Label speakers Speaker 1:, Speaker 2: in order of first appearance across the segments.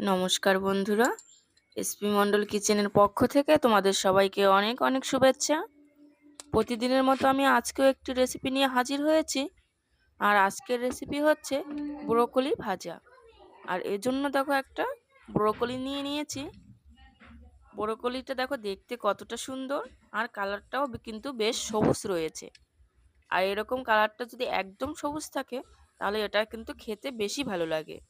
Speaker 1: নমস্কার বন্ধুরা। এসপি মণ্ডল কিচেনের পক্ষ থেকে তোমাদের সবাইকে অনেক অনেক শুভেচ্ছা। প্রতিদিনের মতো আমি আজকেও একটি রেসিপি নিয়ে হাজির হয়েছি। আর আজকের রেসিপি হচ্ছে ব্রোকলি ভাজা। আর এর জন্য দেখো একটা ব্রোকলি নিয়ে নিয়েছি। ব্রোকলিটা দেখো দেখতে কতটা সুন্দর আর কালারটাও কিন্তু বেশ সবুজ রয়েছে। আর এরকম কালারটা যদি একদম সবুজ থাকে, তাহলে এটা কিন্তু খেতে বেশি ভালো লাগে।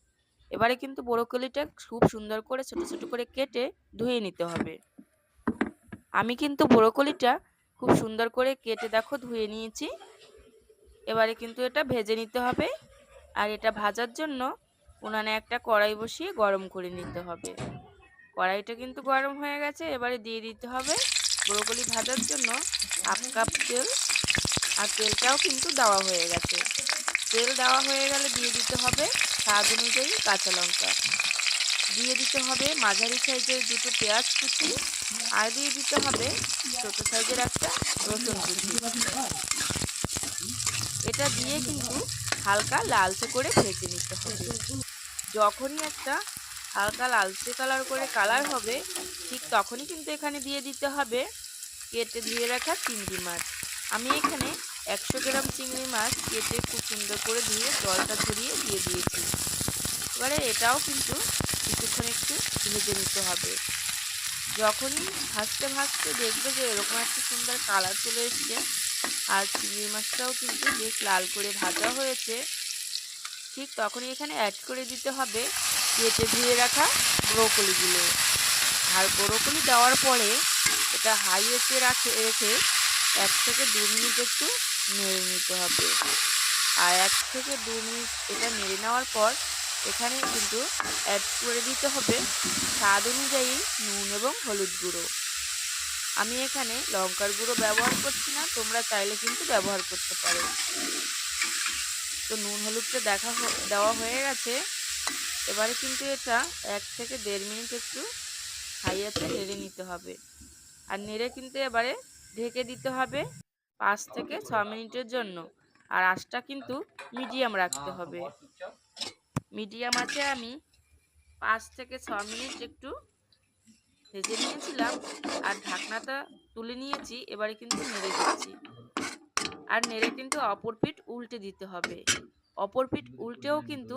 Speaker 1: এবারে কিন্তু ব্রোকলিটা খুব সুন্দর করে ছোট ছোট করে কেটে ধুয়ে নিতে হবে। আমি কিন্তু ব্রোকলিটা খুব সুন্দর করে কেটে দেখো ধুয়ে নিয়েছি। এবারে কিন্তু এটা ভেজে নিতে হবে আর এটা ভাজার জন্য উনানে একটা কড়াই বসিয়ে গরম করে নিতে হবে। কড়াইটা কিন্তু গরম হয়ে গেছে, এবারে দিয়ে দিতে হবে ব্রোকলি ভাজার জন্য হাফ কাপ তেল আর তেলটাও কিন্তু দেওয়া হয়ে গেছে। তেল দেওয়া হয়ে গেলে দিয়ে দিতে হবে স্বাদ অনুযায়ী কাঁচা লঙ্কা। দিয়ে দিতে হবে মাঝারি সাইজের দুটো পেঁয়াজ কুচি আর দিয়ে দিতে হবে ছোট সাইজের একটা রসুন কুচি। এটা দিয়ে কিন্তু হালকা লালচে করে ভেজে নিতে হবে। যখনই একটা হালকা লালচে কালার করে কালার হবে, ঠিক তখনই কিন্তু এখানে দিয়ে দিতে হবে কেটে ধুয়ে রাখা চিংড়ি মাছ। আমি এখানে একশো গ্রাম চিংড়ি মাছ কেটে খুব সুন্দর করে ধুয়ে জলটা ধরিয়ে দিয়ে দিয়েছি। এবারে এটাও কিন্তু কিছুক্ষণ একটু ভেজে নিতে হবে। যখনই ভাজতে ভাজতে দেখবে যে এরকম একটা সুন্দর কালার চলে এসছে আর চিংড়ি মাছটাও কিন্তু বেশ লাল করে ভাজা হয়েছে। ঠিক তখনই এখানে অ্যাড করে দিতে হবে কেটে ধুয়ে রাখা ব্রোকলিগুলো। আর ব্রোকলি দেওয়ার পরে এটা হাই এসে রাখে রেখে এক থেকে দু মিনিট একটু নেড়ে নিতে হবে। আর এক থেকে দু মিনিট এটা নেড়ে নেওয়ার পর এখানে কিন্তু অ্যাড করে দিতে হবে স্বাদ অনুযায়ী নুন এবং হলুদ গুঁড়ো। আমি এখানে লঙ্কার গুঁড়ো ব্যবহার করছি না, তোমরা চাইলে কিন্তু ব্যবহার করতে পারো। তো নুন হলুদটা দেখা দেওয়া হয়ে গেছে। এবারে কিন্তু এটা এক থেকে দেড় মিনিট একটু হাই আছে নেড়ে নিতে হবে। আর নেড়ে কিন্তু এবারে ঢেকে দিতে হবে। পাঁচ থেকে ছ মিনিটের জন্য। আর আঁচটা কিন্তু মিডিয়াম রাখতে হবে। মিডিয়াম আছে আমি পাঁচ থেকে ছ মিনিট একটু ভেজে নিয়েছিলাম আর ঢাকনাটা তুলে নিয়েছি এবারে কিন্তু নেড়ে দিচ্ছি। আর নেড়ে কিন্তু অপর পিঠ উল্টে দিতে হবে। অপর পিঠ উল্টেও কিন্তু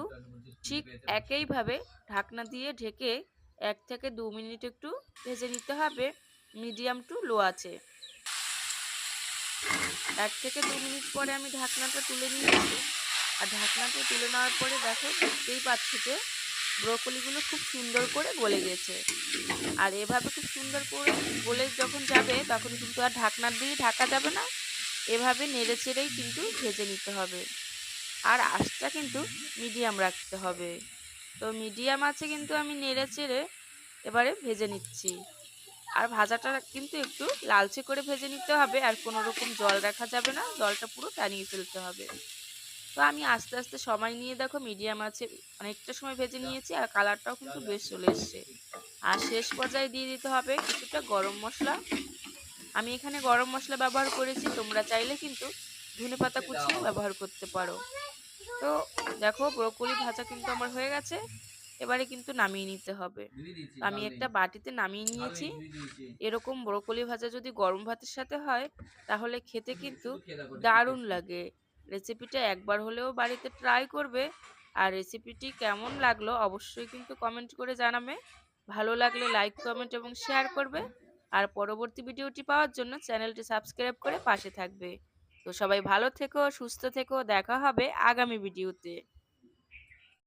Speaker 1: ঠিক একইভাবে ঢাকনা দিয়ে ঢেকে এক থেকে দু মিনিট একটু ভেজে নিতে হবে। মিডিয়াম টু লো আছে এক থেকে দু মিনিট পরে আমি ঢাকনাটা তুলে নিয়েছি। আর ঢাকনাটা তুলে নেওয়ার পরে দেখো, দেখতেই পাচ্ছি যে ব্রোকলিগুলো খুব সুন্দর করে গলে গেছে। আর এভাবে খুব সুন্দর করে গলে যখন যাবে, তখন কিন্তু আর ঢাকনার দিয়ে ঢাকা যাবে না। এভাবে নেড়ে ছেড়েই কিন্তু ভেজে নিতে হবে। আর আঁচটা কিন্তু মিডিয়াম রাখতে হবে। তো মিডিয়াম আছে কিন্তু আমি নেড়ে চেড়ে এবারে ভেজে নিচ্ছি। আর ভাজাটা কিন্তু একটু লালচে করে ভেজে নিতে হবে আর কোনো রকম জল রাখা যাবে না, জলটা পুরো টানিয়ে ফেলতে হবে। তো আমি আস্তে আস্তে সময় নিয়ে দেখো মিডিয়াম আছে, অনেকটা সময় ভেজে নিয়েছি আর কালারটাও কিন্তু বেশ চলে এসছে। আর শেষ পর্যায়ে দিয়ে দিতে হবে কিছুটা গরম মশলা। আমি এখানে গরম মশলা ব্যবহার করেছি, তোমরা চাইলে কিন্তু ধনে পাতা কুচিও ব্যবহার করতে পারো। তো দেখো, ব্রকলি ভাজা কিন্তু আমার হয়ে গেছে। এবারে কিন্তু নামিয়ে নিতে হবে। আমি একটা বাটিতে নামিয়ে নিয়েছি। এরকম ব্রকলি ভাজা যদি গরম ভাতের সাথে হয় তাহলে খেতে কিন্তু দারুণ লাগে। রেসিপিটা একবার হলেও বাড়িতে ট্রাই করবে। আর রেসিপিটি কেমন লাগল অবশ্যই কিন্তু কমেন্ট করে জানাবে। ভালো লাগলে লাইক কমেন্ট এবং শেয়ার করবে। আর পরবর্তী ভিডিওটি পাওয়ার জন্য চ্যানেলটি সাবস্ক্রাইব করে পাশে থাকবে। তো সবাই ভালো থেকো সুস্থ থেকো দেখা হবে আগামী ভিডিওতে।